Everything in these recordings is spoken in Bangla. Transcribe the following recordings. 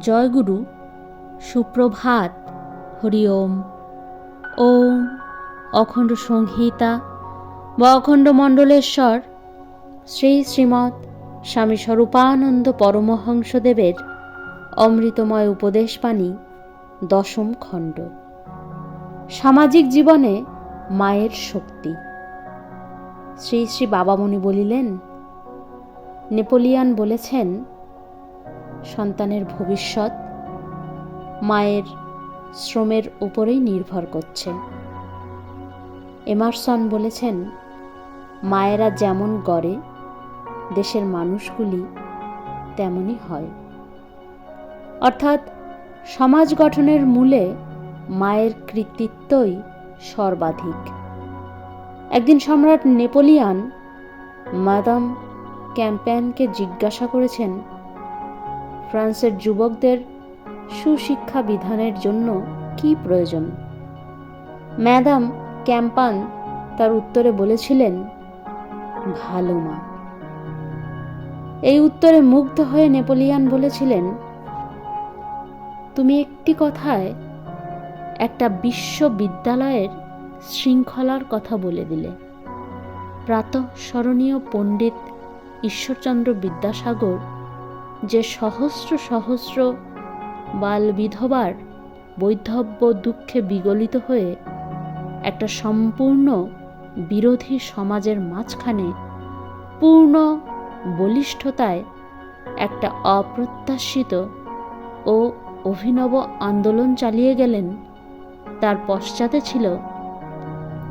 জয়গুরু, সুপ্রভাত, হরি ওম। ওম, অখণ্ড সংহিতা, বা অখণ্ড মণ্ডলেশ্বর, শ্রী শ্রীমৎ স্বামী স্বরূপানন্দ পরমহংসদেবের অমৃতময় উপদেশবাণী, দশম খণ্ড। সামাজিক জীবনে মায়ের শক্তি। শ্রী শ্রী বাবামণি বলিলেন, নেপোলিয়ান বলেছেন সন্তানের ভবিষ্যৎ মায়ের শ্রমের উপরেই নির্ভর করছে। এমারসন বলেছেন, মায়েরা যেমন গড়ে, দেশের মানুষগুলি তেমনই হয়। অর্থাৎ, সমাজ গঠনের মূলে মায়ের কৃতিত্বই সর্বাধিক। একদিন সম্রাট নেপোলিয়ান মাদাম ক্যাম্পেনকে জিজ্ঞাসা করেছেন ফ্রান্সের যুবকদের সুশিক্ষা বিধানের জন্য কি প্রয়োজন? ম্যাডাম ক্যাম্পান তার উত্তরে বলেছিলেন, ভালো, মা। এই উত্তরে মুগ্ধ হয়ে নেপোলিয়ান বলেছিলেন, তুমি একটি কথায় একটা বিশ্ববিদ্যালয়ের শৃঙ্খলার কথা বলে দিলে। প্রাতঃস্মরণীয় পণ্ডিত ঈশ্বরচন্দ্র বিদ্যাসাগর যে সহস্র সহস্র বাল বিধবার বৈধব্য দুঃখে বিগলিত হয়ে একটা সম্পূর্ণ বিরোধী সমাজের মাঝখানে পূর্ণ বলিষ্ঠতায় একটা অপ্রত্যাশিত ও অভিনব আন্দোলন চালিয়ে গেলেন। তার পশ্চাতে ছিল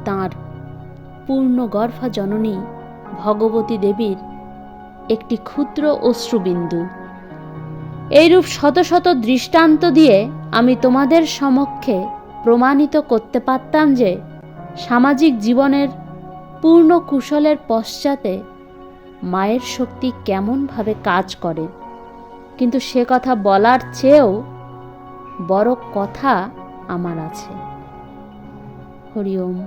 তাঁর পূর্ণগর্ভা জননী ভগবতী দেবীর একটি ক্ষুদ্র অশ্রুবিন্দু। এইরূপ শত শত দৃষ্টান্ত দিয়ে আমি তোমাদের সমক্ষে প্রমাণিত করতে পারতাম যে সামাজিক জীবনের পূর্ণ কুশলের পশ্চাতে মায়ের শক্তি কেমনভাবে কাজ করে। কিন্তু সে কথা বলার চেয়েও বড় কথা আমার আছে। হরি ওম